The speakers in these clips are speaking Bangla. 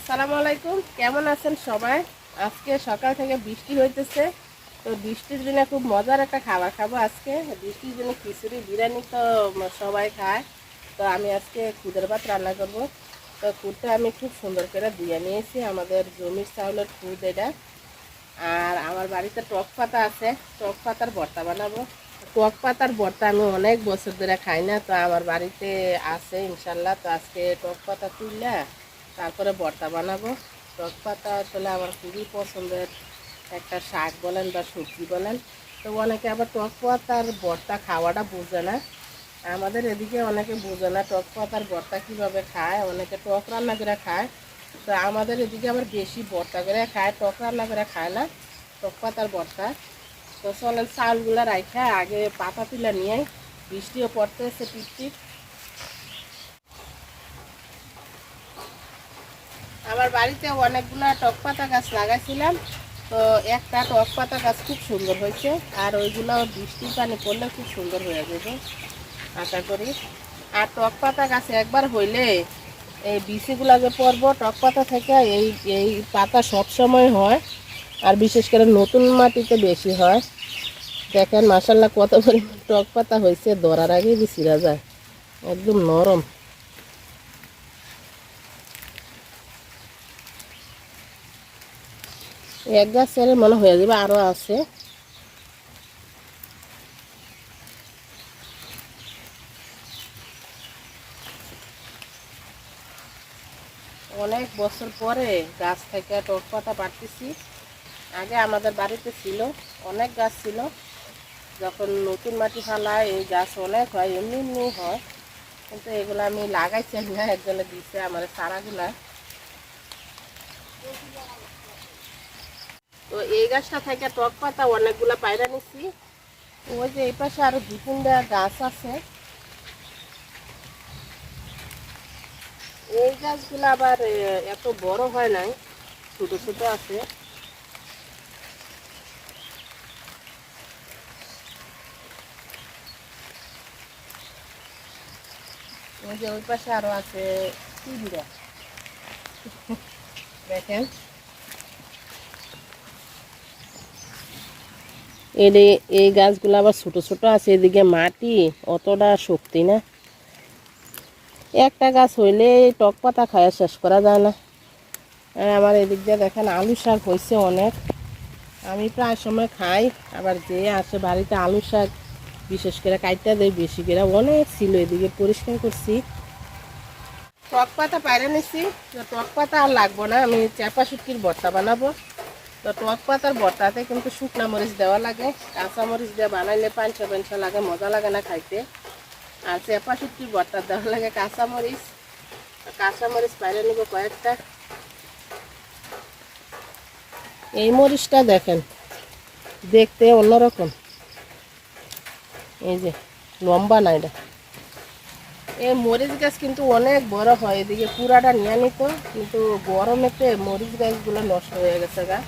আসসালামু আলাইকুম। কেমন আছেন সবাই? আজকে সকাল থেকে বৃষ্টি হইতেছে। তো বৃষ্টির দিনে খুব মজার একটা খাবার খাব আজকে। বৃষ্টির দিনে খিচুড়ি, বিরিয়ানি তো সবাই খায়। তো আমি আজকে খুদের ভাত রান্না করব। তো খুদটা আমি খুব সুন্দর করে দিয়ে নিয়েছি। আমাদের জমির চাউলের খুদ এটা। আর আমার বাড়িতে টক পাতা আছে। টক পাতার ভর্তা বানাবো। টক পাতার ভর্তা আমি অনেক বছর ধরে খাই না। তো আমার বাড়িতে আছে ইনশাল্লাহ। তো আজকে টক পাতা তুললে তারপরে বর্তা বানাবো। টক পাতা আসলে আমার খুবই পছন্দের। একটা শাক বলেন বা সবজি বলেন। তো অনেকে আবার টক পাতার ভর্তা খাওয়াটা বোঝে না। আমাদের এদিকে অনেকে বোঝে না টক পাতার ভর্তা কীভাবে খায়। অনেকে টক রান্না করে খায়। তো আমাদের এদিকে আবার বেশি বর্তা করে খায়, টক রান্না করে খায় না, টক পাতার ভর্তা। তো চলেন চাউলগুলো রাখা আগে পাতা তুলে নিয়ে বৃষ্টিও পড়তেছে টিপ টিপ আমার বাড়িতে অনেকগুলো টক পাতা গাছ লাগাইছিলাম। তো একটা টক পাতা গাছ খুব সুন্দর হয়েছে, আর ওইগুলো বৃষ্টির পানি পড়লে খুব সুন্দর হয়ে যাবে, আশা করি। আর টক পাতা গাছ একবার হইলে এই বিচিগুলো যে পরব টক পাতা থেকে এই এই পাতা সব সময় হয়, আর বিশেষ করে নতুন মাটিতে বেশি হয়। দেখেন মাসাল্লাহ কত পরিমাণ টক পাতা হয়েছে, ধরার আগেই বিচিরা যায়, একদম নরম। এক গাছ ছেড়ে মনে হয়ে যাবে আরও আছে। অনেক বছর পরে গাছ থেকে টক পাতা পাড়তেছি। আগে আমাদের বাড়িতে ছিল, অনেক গাছ ছিল। যখন নতুন মাটি ফালায়, এই গাছ অনেক হয়, এমনি এমনি হয়। কিন্তু এগুলো আমি লাগাইছি না একজনে দিচ্ছে আমার চারাগুলা। তো এই গাছটা থেকে টক পাতা অনেকগুলা পায়রা নিছি। ওই যে এই পাশে আরও দু তিনটা গাছ আছে। এই গাছগুলো আবার এত বড় হয় নাই, ছোট ছোট আছে। ওই যে ওই পাশে আরও আছে দেখেন। এর এই গাছগুলো আবার ছোট ছোট আছে, এদিকে মাটি অতটা শক্তি না। একটা গাছ হইলে টক পাতা খাওয়া শেষ করা যায় না। আর আমার এদিক দিয়ে দেখেন, আলু শাক হয়েছে অনেক। আমি প্রায় সময় খাই, আবার যে আসে বাড়িতে আলু শাক বিশেষ করে কাইটা দেয়, বেশি করে অনেক ছিল, এদিকে পরিষ্কার করছি। টক পাতা পাইরে নিছি টক পাতা আর লাগবো না, আমি চাপা শুটকির ভর্তা বানাবো। তো টক পাতার ভর্তাতে কিন্তু শুকনা মরিচ দেওয়া লাগে, কাঁচা মরিচ দিয়ে বানাইলে পাঁচশো পাঁচশো লাগে, মজা লাগে না খাইতে। আর চেপা শুটকির ভর্তা দেওয়া লাগে, কাঁচা মরিচ কাঁচা মরিচ বাইরে নিব কয়েকটা। এই মরিচটা দেখেন, দেখতে অন্যরকম। এই যে, লম্বা না এটা এই মরিচ গাছ কিন্তু অনেক বড় হয়, এদিকে পুরাটা নিয়ে নিত, কিন্তু গরমেতে মরিচ গাছগুলো নষ্ট হয়ে গেছে গা।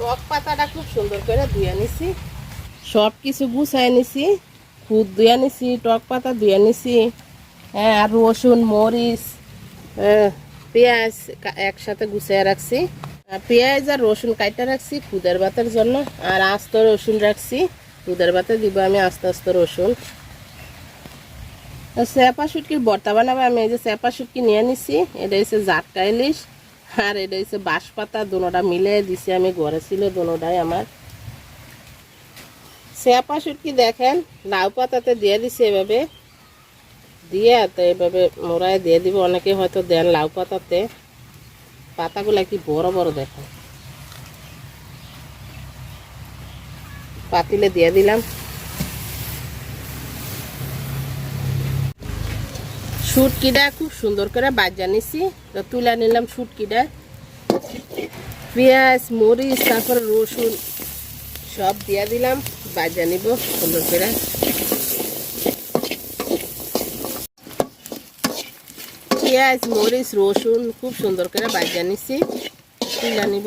টক পাতাটা খুব সুন্দর করে ধুয়ে নিছি। সব কিছু গুছাই নিছি, খুদ ধুয়ে নিছি, টক পাতা ধুয়ে নিছি হ্যাঁ আর রসুন, মরিচ পেঁয়াজ একসাথে গুছিয়ে রাখছি। পেঁয়াজ আর রসুন কাইটা রাখছি খুদের ভাতের জন্য, আর আস্ত রসুন রাখছি খুদের ভাতে দিব আমি আস্তে আস্তে রসুন। চেপা শুটকির ভর্তা বানাবো আমি, এই যে চেপা শুটকি নিয়ে নিছি, এটা হচ্ছে জাটকা ইলিশ। আর এটা হচ্ছে বাঁশ পাতা দুনোটা মিলে দিছি আমি, ঘরে ছিল দুনোটাই আমার। চেপা শুটকি দেখেন? লাউ পাতাতে দিয়ে দিছি এভাবে। দিয়ে তো এভাবে মোড়ায় দিয়ে দিব, অনেকে হয়তো দেন লাউ পাতাতে। পাতাগুলো কি বড় বড় দেখেন? পাতিলে দিয়ে দিলাম। শুটকিটা খুব সুন্দর করে বাজা নিছি। তো তুলে নিলাম শুটকিটা। পেঁয়াজ, মরিচ, তারপরে রসুন, সব দিয়া দিলাম। বাজা নিব সুন্দর করে। পেঁয়াজ, মরিচ, রসুন খুব সুন্দর করে বাজা নিছি। তুলে নিব।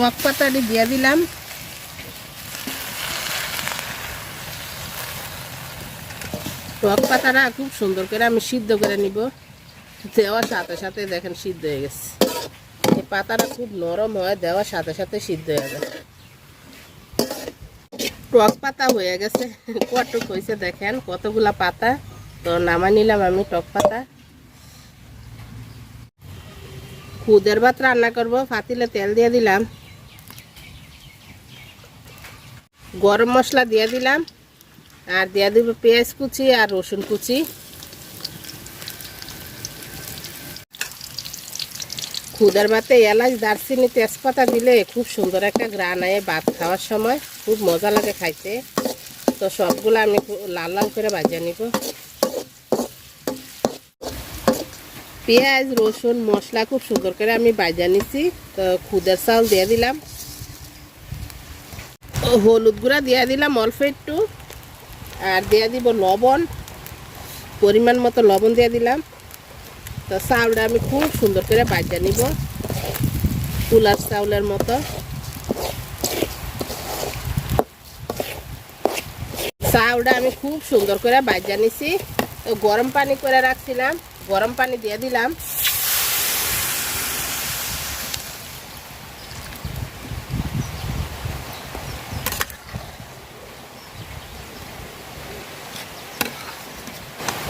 টক পাতাটি দিয়ে দিলাম। টক পাতাটা খুব সুন্দর করে আমি সিদ্ধ করে নিব। দেওয়ার সাথে সাথে দেখেন সিদ্ধ হয়ে গেছে। এই পাতাটা খুব নরম হয়, দেওয়ার সাথে সাথে সিদ্ধ হয়ে যায় টক পাতা হয়ে গেছে। কটুক হয়েছে দেখেন, কতগুলা পাতা? তো নামা নিলাম আমি টক পাতা। খুদের ভাত রান্না করব, ফাতিলে তেল দিয়ে দিলাম। গরম মশলা দিয়ে দিলাম। আর দিয়ে দিব পেঁয়াজ কুচি আর রসুন কুচি। খুদের ভাতে এলাচ, দারচিনি, তেজপাতা দিলে খুব সুন্দর একটা গ্রান আয় ভাত খাওয়ার সময়। খুব মজা লাগে খাইতে। তো সবগুলো আমি লাল লাল করে ভাজিয়ে নিব। পেঁয়াজ, রসুন, মশলা খুব সুন্দর করে আমি ভাজা নিছি। তো খুদের চাউল দিয়ে দিলাম। হলুদ গুঁড়া দিয়ে দিলাম অল্প একটু। আর দিয়ে দিব লবণ। পরিমাণ মতো লবণ দিয়ে দিলাম। তো চাউলটা আমি খুব সুন্দর করে ভাজা নিব। তুলার চাউলের মতো। চাউলটা আমি খুব সুন্দর করে ভাজা নিছি। তো গরম পানি করে রাখছিলাম। গরম পানি দিয়ে দিলাম।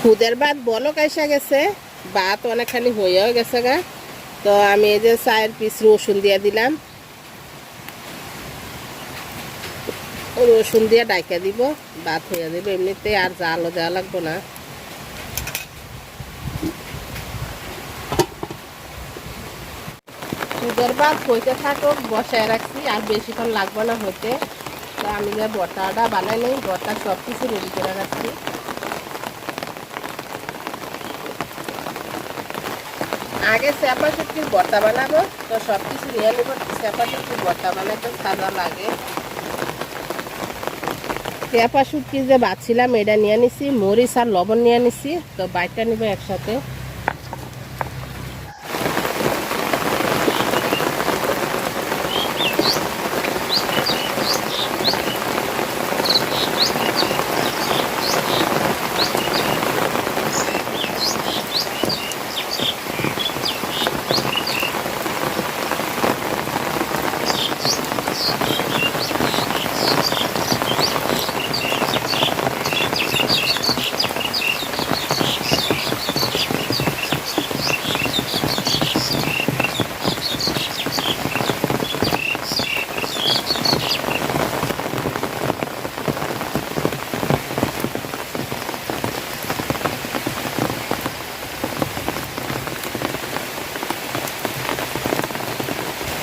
খুদের ভাত বলো এসে গেছে, ভাত অনেকখানি হয়েও গেছে গা। তো আমি এই যে চায়ের পিস রসুন দিয়ে দিলাম। রসুন দিয়ে ডাইকা দিব, ভাত হয়ে যাবে এমনিতে আর জালও দেওয়া লাগবো না। খুদের ভাত হইতে থাকুক, বসায় রাখছি, আর বেশিক্ষণ লাগবে না হইতে। তো আমি যে বটাটা বানাই নেই, বটা সব কিছু রেডি করে রাখছি। আগে চেপা শুটকির ভর্তা বানাবো, তো সব কিছু নিয়ে নেব। চেপা শুটকির ভর্তা বানাতে সাদা লাগে। চেপা শুটকি যে বাছিলাম, এটা নিয়ে নিছি, মরিচ আর লবণ নিয়ে নিছি, তো বাইকটা নিব একসাথে।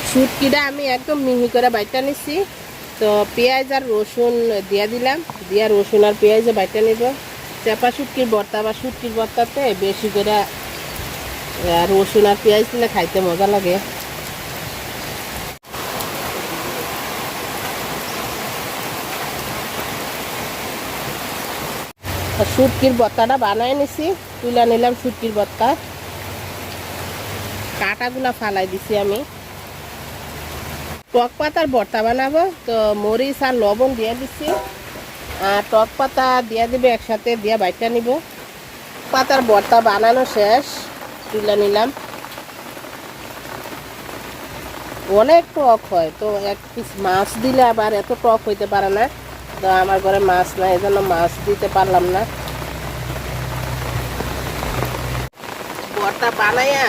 শুটকিটা আমি একদম মিহি করে বাইটা নিছি। তো পেঁয়াজ আর রসুন দিয়ে দিলাম। দিয়া রসুন আর পেঁয়াজে বাইটা নিব। চেপা শুটকির ভর্তা বা শুটকির ভর্তাতে বেশি করে রসুন আর পেঁয়াজ দিলে খাইতে মজা লাগে। শুটকির ভর্তাটা বানাই নিছি। তুলে নিলাম শুটকির ভর্তা। কাটাগুলা ফালাই দিছি আমি। টক পাতার ভর্তা বানাবো। তো মরিচ আর লবণ দিয়ে দিচ্ছি আর টক পাতা দিয়ে দিবে একসাথে দিয়ে বাইটা নিব। পাতার ভর্তা বানানো শেষ। তুলে নিলাম। অনেক টক হয়। তো এক পিস মাছ দিলে আবার এত টক হইতে পারে না। তো আমার ঘরে মাছ নাই, এজন্য মাছ দিতে পারলাম না। ভর্তা বানাইয়া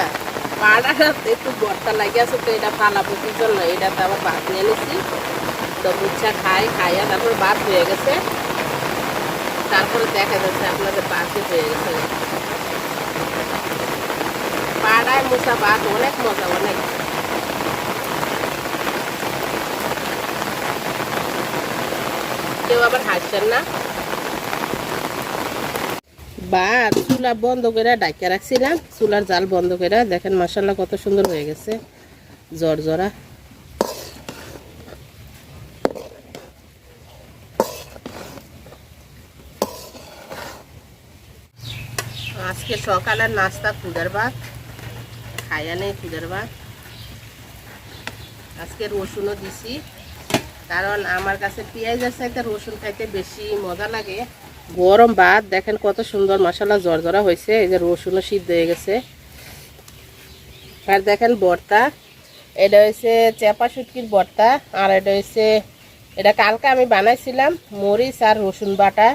পাড়া একটু ভর্তা লাগে আছে, তো এটা ফালাবো কি জন্য? এটাতে আবার ভাত নিয়ে নিছি। তো বুচ্ছা খাই খাইয়া তারপর ভাত হয়ে গেছে। তারপরে দেখা যাচ্ছে আপনাদের ভাতই হয়ে গেছে। কাড়ায় মোচা ভাত অনেক মজা, অনেক। কেউ আবার হাসছেন না? ভাত চুলা বন্ধ করে ডাইকা রাখছিলাম। চুলার জাল বন্ধ করে। দেখেন মশালা কত সুন্দর হয়ে গেছে। জ্বর জরা আজকে সকালের নাস্তা খুদের ভাত। খাইয়া নেই খুদের ভাত। আজকে রসুনও দিছি। কারণ আমার কাছে পেঁয়াজের সাথে রসুন খাইতে বেশি মজা লাগে। গরম ভাত, দেখেন কত সুন্দর মশলা জর্জরা হয়েছে। এই যে রসুনও সিদ্ধ হয়ে গেছে। আর দেখেন ভর্তা, এটা হয়েছে চেপা শুটকির ভর্তা, আর এটা হয়েছে, এটা কালকে আমি বানাইছিলাম মরিচ আর রসুন বাটা,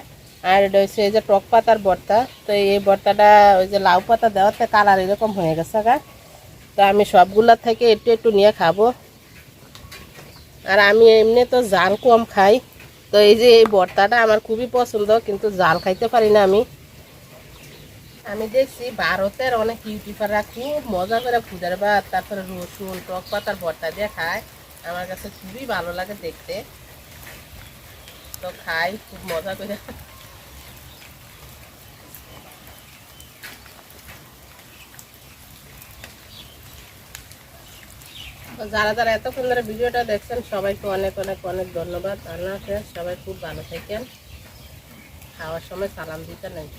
আর এটা হচ্ছে এই যে টক পাতার ভর্তা। তো এই ভর্তাটা, ওই যে লাউ পাতা দেওয়াতে কালার এরকম হয়ে গেছে গা। তো আমি সবগুলোর থেকে একটু একটু নিয়ে খাব। আর আমি এমনি তো জাল কম খাই। তো এই যে এই ভর্তাটা আমার খুবই পছন্দ, কিন্তু জাল খাইতে পারি না আমি। আমি দেখছি ভারতের অনেক ইউটিউবাররা খুব মজা করে খুদের ভাত, তারপরে রসুন, টক পাতার ভর্তা দিয়ে খায়। আমার কাছে খুবই ভালো লাগে দেখতে। তো খাই, খুব মজা করে। যারা যারা এতক্ষণ ধরে ভিডিওটা দেখছেন, সবাইকে অনেক অনেক অনেক ধন্যবাদ। আল্লাহ সবাই খুব ভালো থাকেন। খাওয়ার সময় সালাম দিতে নেই।